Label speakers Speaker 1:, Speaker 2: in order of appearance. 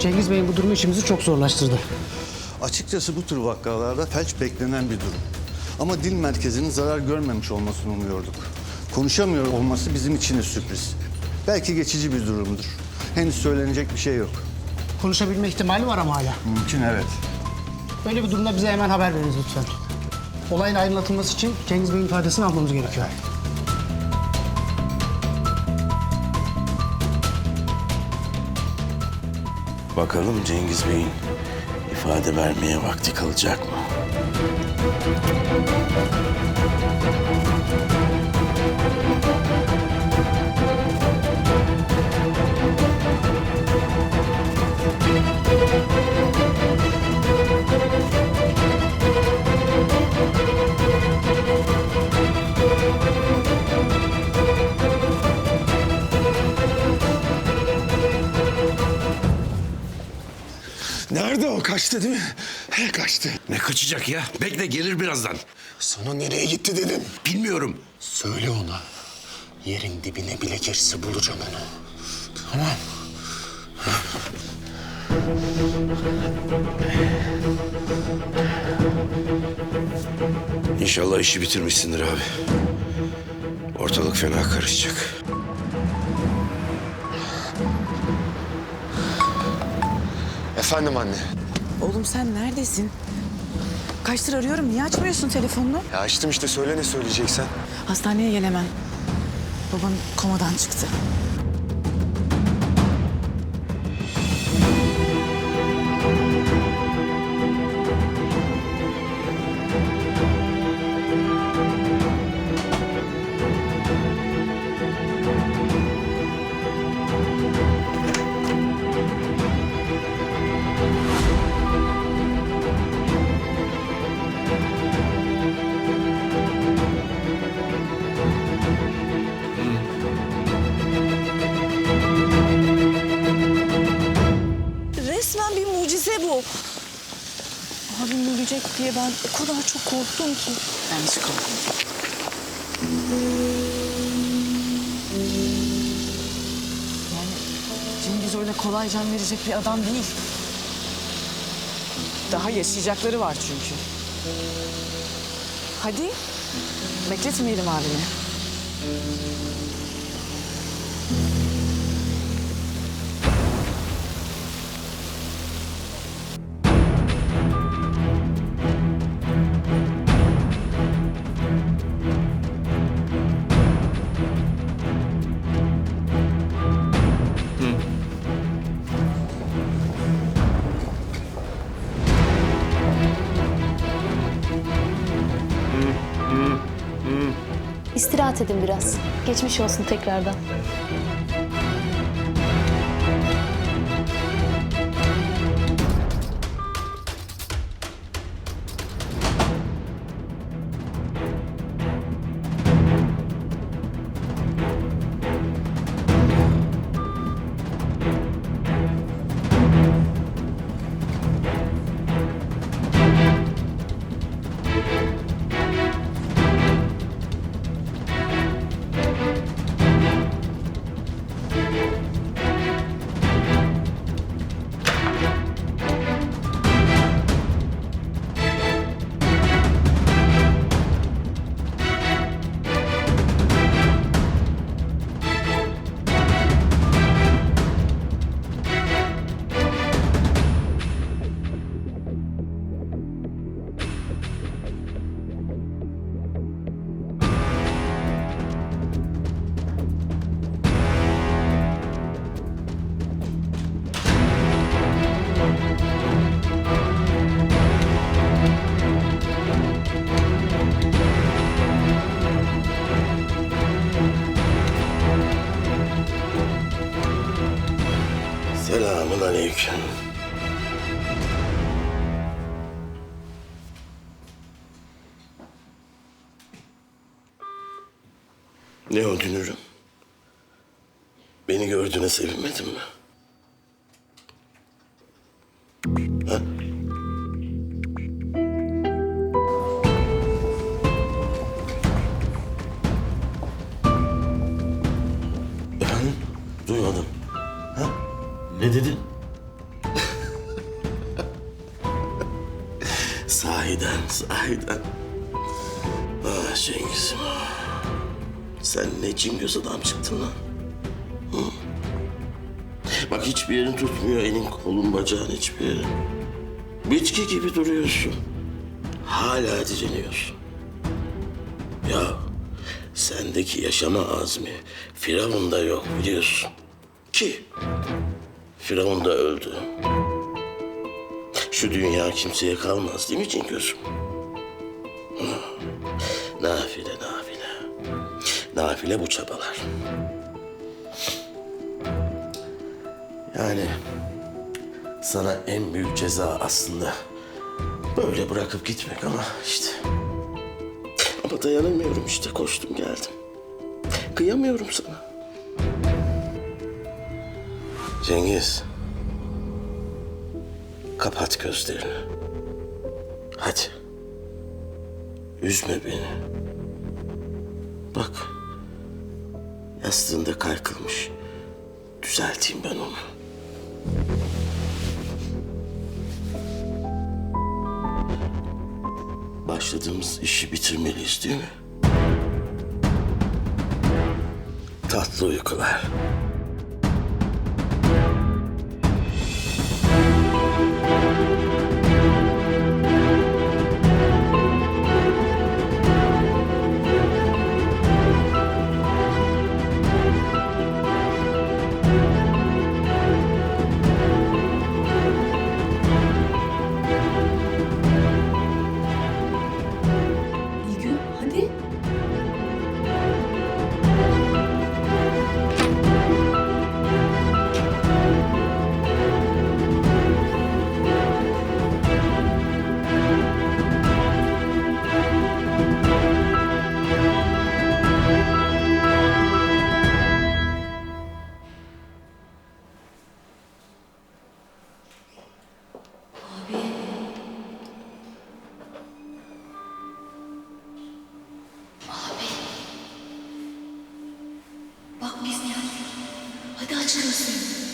Speaker 1: Cengiz Bey'in bu durumu işimizi çok zorlaştırdı.
Speaker 2: Açıkçası bu tür vakalarda felç beklenen bir durum. Ama dil merkezinin zarar görmemiş olmasını umuyorduk. Konuşamıyor olması bizim için de sürpriz. Belki geçici bir durumdur. Henüz söylenecek bir şey yok.
Speaker 1: Konuşabilme ihtimali var ama hala.
Speaker 2: Mümkün evet.
Speaker 1: Böyle bir durumda bize hemen haber veriniz lütfen. Olayın aydınlatılması için Cengiz Bey'in ifadesini almamız gerekiyor.
Speaker 3: Bakalım Cengiz Bey'in ifade vermeye vakti kalacak mı?
Speaker 4: Nerede o? Kaçtı değil mi? He kaçtı.
Speaker 3: Ne kaçacak ya? Bekle gelir birazdan.
Speaker 4: Sana nereye gitti dedim.
Speaker 3: Bilmiyorum.
Speaker 4: Söyle ona. Yerin dibine bile girse bulacağım onu. Tamam.
Speaker 3: İnşallah işi bitirmişsindir abi. Ortalık fena karışacak.
Speaker 4: Efendim anne.
Speaker 5: Oğlum sen neredesin? Kaçtır arıyorum. Niye açmıyorsun telefonunu?
Speaker 4: Ya açtım işte söyle ne söyleyeceksen.
Speaker 5: Hastaneye gel hemen. Baban komadan çıktı. Abim ölecek diye ben o kadar çok korktum ki. Ben hiç korkmadım. Yani Cengiz öyle kolay can verecek bir adam değil. Daha yaşayacakları var çünkü. Hadi bekletmeyelim abini.
Speaker 6: İstirahat edin biraz. Geçmiş olsun tekrardan.
Speaker 3: Aleyküm. Ne o dünürüm? Beni gördüğüne sevinmedin mi? Ha? Efendim? Duymadım. Ha? Ne dedin? Sahiden. Ah Cengiz'im. Sen ne cingöz adam çıktın lan. Hı? Bak hiçbir yerin tutmuyor. Elin, kolun, bacağın hiçbir yerin. Bitki gibi duruyorsun. Hala dizeniyorsun. Ya sendeki yaşama azmi Firavun'da yok biliyorsun. Ki Firavun da öldü. Şu dünya kimseye kalmaz değil mi Cingöz'üm? Hı. Nafile, nafile. Nafile bu çabalar. Yani sana en büyük ceza aslında böyle bırakıp gitmek ama işte. Ama dayanamıyorum işte koştum geldim. Kıyamıyorum sana. Cengiz. Kapat gözlerini. Hadi. Üzme beni. Bak. Yastığında kar kılmış. Düzelteyim ben onu. Başladığımız işi bitirmeliyiz değil mi? Tatlı uykular.
Speaker 7: Bak biz geldik. Hadi aç gözlerini.